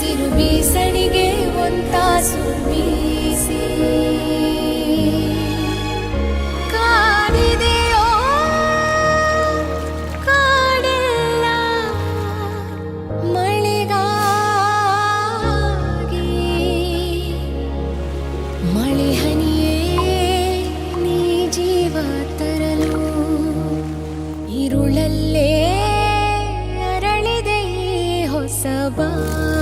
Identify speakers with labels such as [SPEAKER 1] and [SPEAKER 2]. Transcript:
[SPEAKER 1] ಹಸಿರು ಬೀಸಣಿಗೆ ಒಂತಾಸು ಬೀಸಿ. ಕಾಡಿದೆಯೋ? ನೀ ಜೀವ ಇರುಳಲ್ಲೇ ಅರಳಿದೆ ಹೊಸಬಾ